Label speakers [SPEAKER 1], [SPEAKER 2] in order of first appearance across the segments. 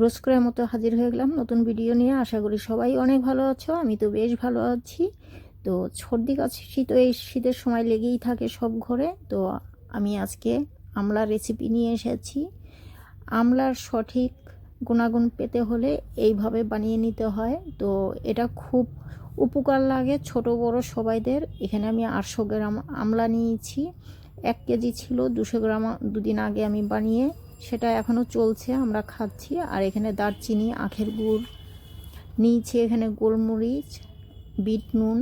[SPEAKER 1] রোজ করার মতো হাজির হয়ে গেলাম নতুন ভিডিও নিয়ে। আশা করি সবাই অনেক ভালো আছো, আমি তো বেশ ভালো আছি। তো সর্দি কাশি তো এই শীতের সময় লেগেই থাকে সব ঘরে। তো আমি আজকে আমলার রেসিপি নিয়ে এসেছি। আমলার সঠিক গুণাগুণ পেতে হলে এইভাবে বানিয়ে নিতে হয়। তো এটা খুব উপকার লাগে ছোট, বড় সবাইদের। এখানে আমি আটশো গ্রাম আমলা নিয়েছি। এক কেজি ছিল দুশো গ্রাম দুদিন আগে আমি বানিয়ে সেটা এখনও চলছে, আমরা খাচ্ছি। আর এখানে দারচিনি, আখের গুড়, নিয়েছি এখানে গোলমরিচ, বিট নুন।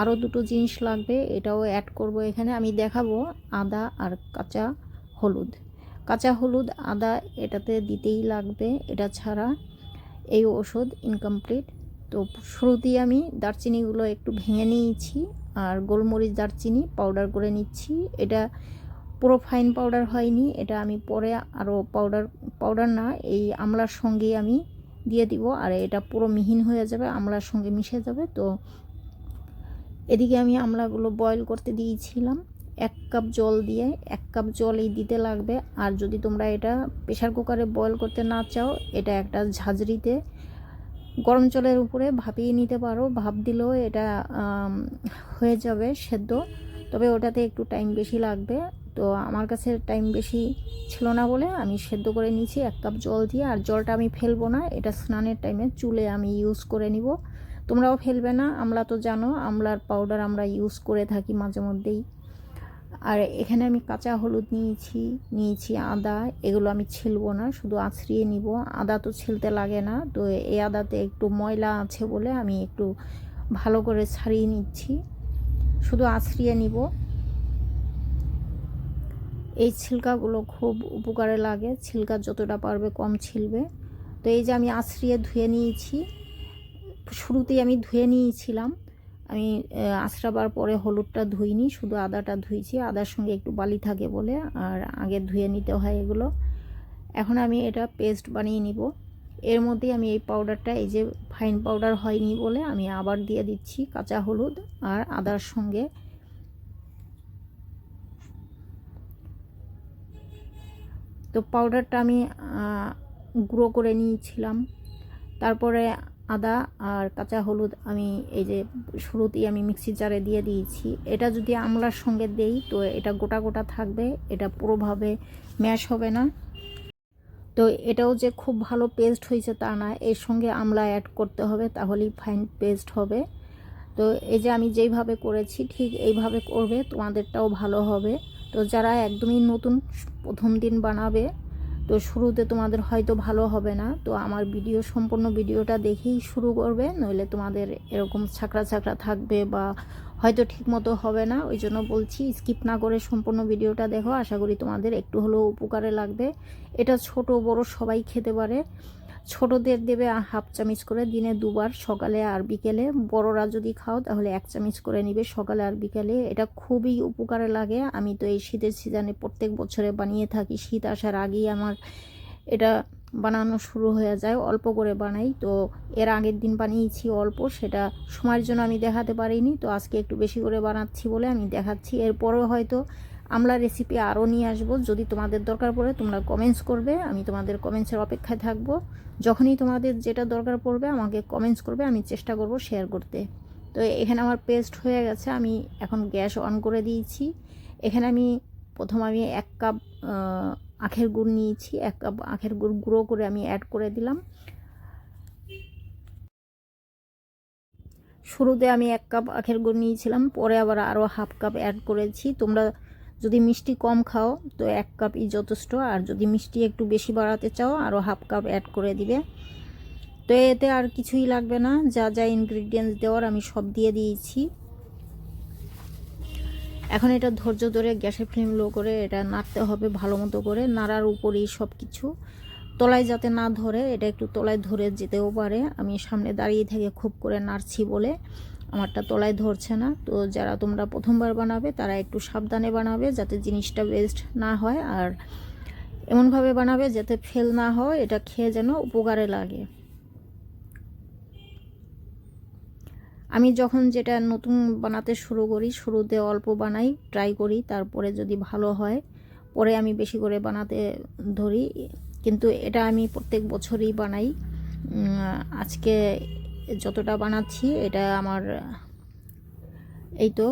[SPEAKER 1] আরও দুটো জিনিস লাগবে, এটাও অ্যাড করব এখানে। আমি দেখাবো আদা আর কাঁচা হলুদ। কাঁচা হলুদ, আদা এটাতে দিতেই লাগবে, এটা ছাড়া এই ওষুধ ইনকমপ্লিট তো শুরুতেই আমি দারচিনিগুলো একটু ভেঙে নিয়েছি, আর গোলমরিচ, দারচিনি পাউডার করে নিচ্ছি। এটা পুরো ফাইন পাউডার হয়নি, এটা আমি পরে আরও পাউডার পাউডার না, এই আমলার সঙ্গেই আমি দিয়ে দিব। আর এটা পুরো মিহিন হয়ে যাবে, আমলার সঙ্গে মিশে যাবে। তো এদিকে আমি আমলাগুলো বয়েল করতে দিয়েছিলাম এক কাপ জল দিয়ে, এক কাপ জল এই দিতে লাগবে। আর যদি তোমরা এটা প্রেশার কুকারে বয়েল করতে না চাও, এটা একটা ঝাঁঝরিতে গরম জলের উপরে ভাপিয়ে নিতে পারো। ভাপ দিলেও এটা হয়ে যাবে সেদ্ধ, তবে ওটাতে একটু টাইম বেশি লাগবে। তো আমার কাছে টাইম বেশি ছিল না বলে আমি সেদ্ধ করে নিয়েছি, এক কাপ জল দিয়ে। আর জলটা আমি ফেলব না, এটা স্নানের টাইমে চুলে আমি ইউজ করে নিব। তোমরাও ফেলবে না আমলা তো জানো, আমলার পাউডার আমরা ইউজ করে থাকি মাঝে মধ্যেই। আর এখানে আমি কাঁচা হলুদ নিয়েছি নিয়েছি আদা, এগুলো আমি ছিলবো না, শুধু আছড়িয়ে নিব। আদা তো ছিলতে লাগে না, তো এই আদাতে একটু ময়লা আছে বলে আমি একটু ভালো করে ছাড়িয়ে নিচ্ছি। শুধু আছড়িয়ে নিব। এই ছিলকাগুলো খুব উপকারে লাগে। ছিলকা যতটা পারবে কম ছিলবে। তো এই যে আমি আছড়িয়ে ধুয়ে নিয়েছি, শুরুতেই আমি ধুয়ে নিয়েছিলাম। আমি আশ্রাবার পরে হলুদটা ধুইনি, শুধু আদাটা ধুইছি। আদার সঙ্গে একটু বালি থাকে বলে, আর আগে ধুয়ে নিতে হয় এগুলো। এখন আমি এটা পেস্ট বানিয়ে নিব। এর মধ্যেই আমি এই পাউডারটা, এই যে ফাইন পাউডার হয়নি বলে আমি আবার দিয়ে দিচ্ছি কাঁচা হলুদ আর আদার সঙ্গে তো পাউডারটা আমি গুঁড়ো করে নিয়েছিলাম। তারপরে আদা আর কাঁচা হলুদ আমি এই যে শুরুতেই আমি মিক্সি জারে দিয়ে দিয়েছি। এটা যদি আমলার সঙ্গে দেই, তো এটা গোটা গোটা থাকবে, এটা পুরোভাবে ম্যাশ হবে না। তো এটাও যে খুব ভালো পেস্ট হয়েছে তা না, এর সঙ্গে আমলা অ্যাড করতে হবে, তাহলেই ফাইন পেস্ট হবে। তো এই যে আমি যেইভাবে করেছি, ঠিক এইভাবে করবে, তোমাদেরটাও ভালো হবে। তো যারা একদমই নতুন প্রথম দিন বানাবে, তো শুরুতে তোমাদের হয়তো ভালো হবে না। তো আমার ভিডিও, সম্পূর্ণ ভিডিওটা দেখেই শুরু করবে, নইলে তোমাদের এরকম ছাকড়া ছাকড়া থাকবে বা হয়তো ঠিক মতো হবে না। ওই জন্য বলছি স্কিপ না করে সম্পূর্ণ ভিডিওটা দেখো। আশা করি তোমাদের একটু হলেও উপকারে লাগবে। এটা ছোট, বড় সবাই খেতে পারে। ছোটদের দেবে হাফ চামিচ করে, দিনে দুবার, সকালে আর বিকেলে। বড়রা যদি খাও, তাহলে এক চামিচ করে নিবে সকালে আর বিকেলে। এটা খুবই উপকারে লাগে। আমি তো এই শীতের সিজনে প্রত্যেক বছরে বানিয়ে থাকি। শীত আসার আগেই আমার এটা বানানো শুরু হয়ে যায়, অল্প করে বানাই। তো এর আগের দিন বানিয়েছি অল্প, সেটা সময়ের জন্য আমি দেখাতে পারিনি। তো আজকে একটু বেশি করে বানাচ্ছি বলে আমি দেখাচ্ছি। এরপরও হয়তো আমরা রেসিপি আরও নিয়ে আসব। যদি তোমাদের দরকার পড়ে, তোমরা কমেন্টস করবে, আমি তোমাদের কমেন্টসের অপেক্ষায় থাকব। যখনই তোমাদের যেটা দরকার পড়বে, আমাকে কমেন্টস করবে, আমি চেষ্টা করব শেয়ার করতে। তো এখানে আমার পেস্ট হয়ে গেছে, আমি এখন গ্যাস অন করে দিয়েছি। এখানে আমি প্রথম আমি এক কাপ আখের গুড় নিয়েছি। এক কাপ আখের গুড় গুঁড়ো করে আমি অ্যাড করে দিলাম। শুরুতে আমি এক কাপ আখের গুড় নিয়েছিলাম, পরে আবার আরও হাফ কাপ অ্যাড করেছি। তোমরা যদি মিষ্টি কম খাও, তো এক কাপই যথেষ্ট। আর যদি মিষ্টি একটু বেশি বাড়াতে চাও আরও হাফ কাপ অ্যাড করে দিবে। তো এতে আর কিছুই লাগবে না। যা যা ইনগ্রিডিয়েন্টস দেওয়ার আমি সব দিয়ে দিয়েছি। এখন এটা ধৈর্য ধরে গ্যাসের ফ্লেম লো করে এটা নাড়তে হবে ভালো মতো করে। নাড়ার উপরেই সব কিছু তলায় যাতে না ধরে, এটা একটু তলায় ধরে যেতেও পারে। আমি সামনে দাঁড়িয়ে থেকে খুব করে নাড়ছি বলে। আমারটা তলায় ধরছে না। তো যারা তোমরা প্রথমবার বানাবে, তারা একটু সাবধানে বানাবে যাতে জিনিসটা ওয়েস্ট না হয় আর এমনভাবে বানাবে যাতে ফেল না হয়, এটা খেয়ে যেন উপকারে লাগে। আমি যখন যেটা নতুন বানাতে শুরু করি, শুরুতে অল্প বানাই ট্রাই করি, তারপরে যদি ভালো হয়, পরে আমি বেশি করে বানাতে ধরি। কিন্তু এটা আমি প্রত্যেক বছরই বানাই। আজকে যতটা বানাচ্ছি, এটা আমার, এই তো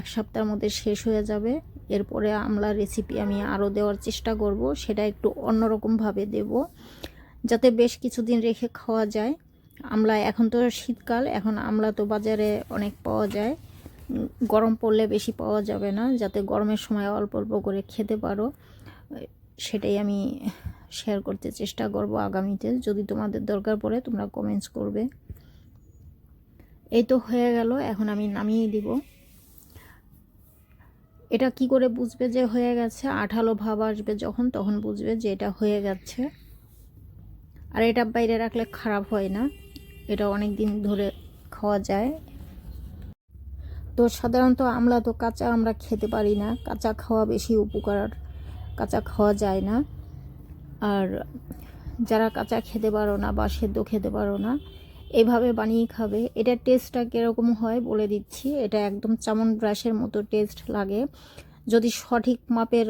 [SPEAKER 1] এক সপ্তাহের মধ্যে শেষ হয়ে যাবে। এরপরে আমলা রেসিপি আমি আরও দেওয়ার চেষ্টা করব, সেটা একটু অন্যরকমভাবে দেব, যাতে বেশ কিছুদিন রেখে খাওয়া যায়। আমলা এখন তো শীতকাল, এখন আমলা তো বাজারে অনেক পাওয়া যায়। গরম পড়লে বেশি পাওয়া যাবে না, যাতে গরমের সময় অল্প অল্প করে খেতে পারো। সেটাই আমি শেয়ার করতে চেষ্টা করব আগামীতে। যদি তোমাদের দরকার পড়ে, তোমরা কমেন্টস করবে। এই তো হয়ে গেল, এখন আমি নামিয়ে দিব। এটা কি করে বুঝবে যে হয়ে গেছে? আঠালো ভাব আসবে যখন, তখন বুঝবে যে এটা হয়ে গেছে। আর এটা বাইরে রাখলে খারাপ হয় না। এটা অনেক দিন ধরে খাওয়া যায়। তো সাধারণত আমলা তো কাঁচা আমরা খেতে পারি না। কাঁচা খাওয়া বেশি উপকার, কাঁচা খাওয়া যায় না। আর যারা কাঁচা খেতে পারো না বা সেদ্ধ খেতে পারো না এভাবে বানিয়ে খাবে। এটার টেস্টটা কীরকম হয় বলে দিচ্ছি। এটা একদম চামন ব্রাশের মতো টেস্ট লাগে। যদি সঠিক মাপের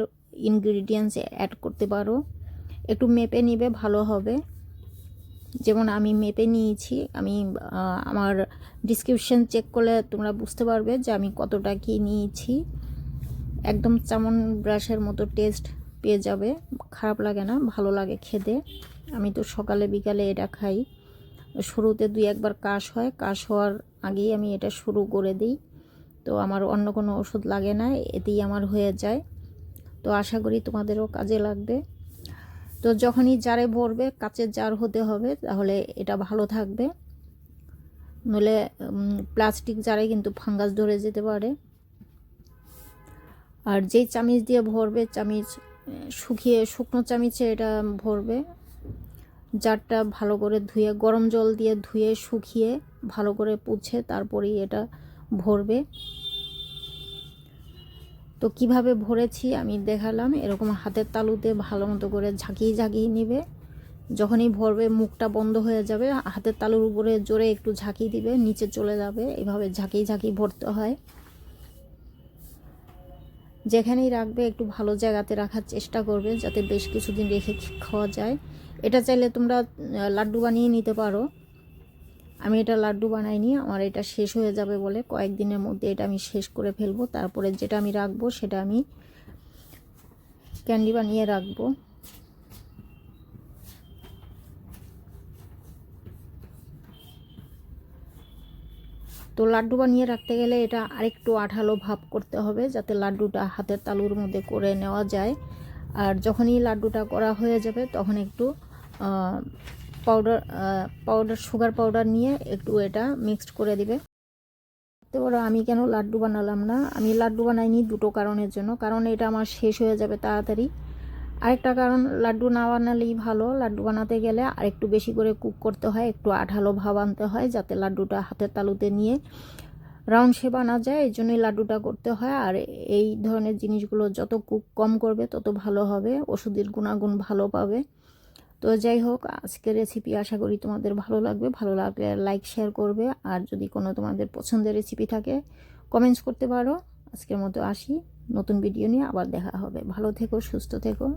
[SPEAKER 1] ইনগ্রিডিয়েন্টস অ্যাড করতে পারো, একটু মেপে নিবে, ভালো হবে। যেমন আমি মেপে নিয়েছি, আমি আমার ডিসক্রিপশন চেক করলে তোমরা বুঝতে পারবে যে আমি কতটা কি নিয়েছি। একদম চামন ব্রাশের মতো টেস্ট পেয়ে যাবে। খারাপ লাগে না, ভালো লাগে খেতে। আমি তো সকালে বিকালে এটা খাই। শুরুতে দুই একবার কাশ হয়। কাশ হওয়ার আগেই আমি এটা শুরু করে দিই। তো আমার অন্য কোনো ওষুধ লাগে না, এতেই আমার হয়ে যায়। তো আশা করি তোমাদেরও কাজে লাগবে। তো যখনই জারে ভরবে, কাচের জার হতে হবে, তাহলে এটা ভালো থাকবে। নইলে প্লাস্টিক জারে কিন্তু ফাঙ্গাস ধরে যেতে পারে। আর যেই চামিচ দিয়ে ভরবে, চামিচ শুকিয়ে, শুকনো চামিচে এটা ভরবে। জারটা ভালো করে ধুয়ে, গরম জল দিয়ে ধুয়ে, শুকিয়ে ভালো করে পুছে তারপরেই এটা ভরবে। তো কীভাবে ভরেছি আমি দেখালাম, এরকম হাতের তালুতে ভালো মতো করে ঝাঁকিয়ে ঝাঁকিয়ে নিবে। যখনই ভরবে মুখটা বন্ধ হয়ে যাবে, হাতের তালুর উপরে জোরে একটু ঝাঁকিয়ে দিবে, নিচে চলে যাবে, এভাবে ঝাঁকিয়ে ঝাঁকিয়ে ভরতে হয়। যেখানেই রাখবে একটু ভালো জায়গাতে রাখার চেষ্টা করবে যাতে বেশ কিছুদিন রেখে খাওয়া যায়। এটা চাইলে তোমরা লাড্ডু বানিয়ে নিতে পারো। আমি এটা লাড্ডু বানাইনি, আমার এটা শেষ হয়ে যাবে বলে কয়েকদিনের মধ্যে এটা আমি শেষ করে ফেলব। তারপরে যেটা আমি রাখব, সেটা আমি ক্যান্ডি বানিয়ে রাখব। তো লাড্ডু বানিয়ে রাখতে গেলে এটা আরেকটু আঠালো ভাব করতে হবে, যাতে লাড্ডুটা হাতের তালুর মধ্যে করে নেওয়া যায়। আর যখনই লাড্ডুটা করা হয়ে যাবে, তখন একটু পাউডার পাউডার সুগার পাউডার নিয়ে একটু এটা মিক্সড করে দিবে। তো বলো, আমি কেন লাড্ডু বানালাম না? আমি লাড্ডু বানাইনি দুটো কারণের জন্য। কারণ এটা আমার শেষ হয়ে যাবে তাড়াতাড়ি। আরেকটা কারণ, লাড্ডু না বানালেই ভালো। লাড্ডু বানাতে গেলে আরেকটু বেশি করে কুক করতে হয়, একটু আঠালো ভাব আনতে হয়, যাতে লাড্ডুটা হাতের তালুতে নিয়ে রাউন্ড শেপ আনা যায়। এই জন্যই লাড্ডুটা করতে হয়। আর এই ধরনের জিনিসগুলো যত কুক কম করবে, তত ভালো হবে। ওষুধের গুণাগুণ ভালো পাবে। তো যাই হোক, আজকের রেসিপি আশা করি তোমাদের ভালো লাগবে। ভালো লাগলে লাইক শেয়ার করবে। আর যদি কোনো তোমাদের পছন্দের রেসিপি থাকে কমেন্টস করতে পারো। আজকের মতো আসি। নতুন ভিডিও নিয়ে আবার দেখা হবে। ভালো থেকো, সুস্থ থেকো।